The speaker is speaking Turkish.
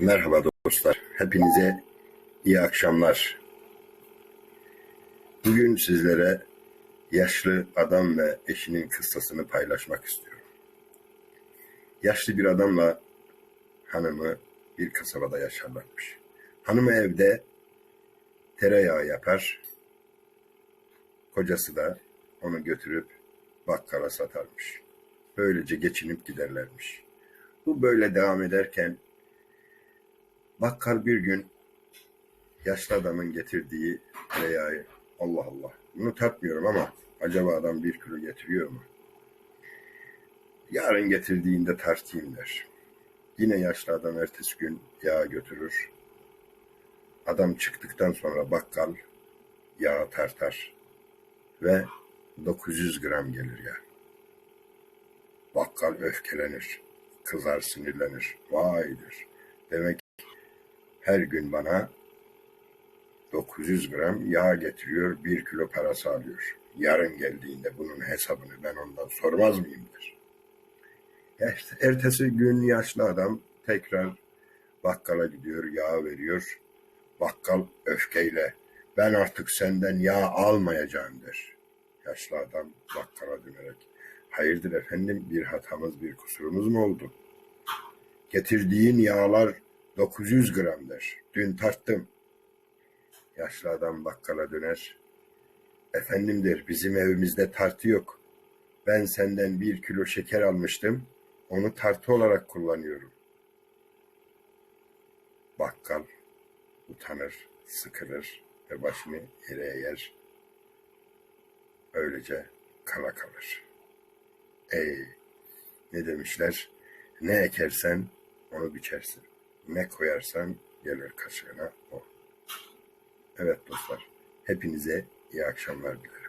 Merhaba dostlar. Hepinize iyi akşamlar. Bugün sizlere yaşlı adam ve eşinin kıssasını paylaşmak istiyorum. Yaşlı bir adamla hanımı bir kasabada yaşarlarmış. Hanımı evde tereyağı yapar. Kocası da onu götürüp bakkala satarmış. Böylece geçinip giderlermiş. Bu böyle devam ederken Bakkal bir gün yaşlı adamın getirdiği tereyağı Allah Allah bunu tatmıyorum ama acaba adam bir kilo getiriyor mu? Yarın getirdiğinde tartayım der. Yine yaşlı adam ertesi gün yağ götürür. Adam çıktıktan sonra bakkal yağı tartar ve 900 gram gelir ya. Bakkal öfkelenir, kızar sinirlenir. Vaydır. Demek her gün bana 900 gram yağ getiriyor, bir kilo parası alıyor. Yarın geldiğinde bunun hesabını ben ondan sormaz mıyımdır? Ertesi gün yaşlı adam tekrar bakkala gidiyor, yağ veriyor. Bakkal öfkeyle ben artık senden yağ almayacağım der. Yaşlı adam bakkala dönerek hayırdır efendim bir hatamız bir kusurumuz mu oldu? Getirdiğin yağlar 900 gram der. Dün tarttım. Yaşlı adam bakkala döner. Efendim der bizim evimizde tartı yok. Ben senden bir kilo şeker almıştım. Onu tartı olarak kullanıyorum. Bakkal utanır, sıkılır ve başını yere eğer. Öylece kala kalır. Ey ne demişler? Ne ekersen onu biçersin. Ne koyarsan gelir kaşığına o. Evet dostlar, hepinize iyi akşamlar dilerim.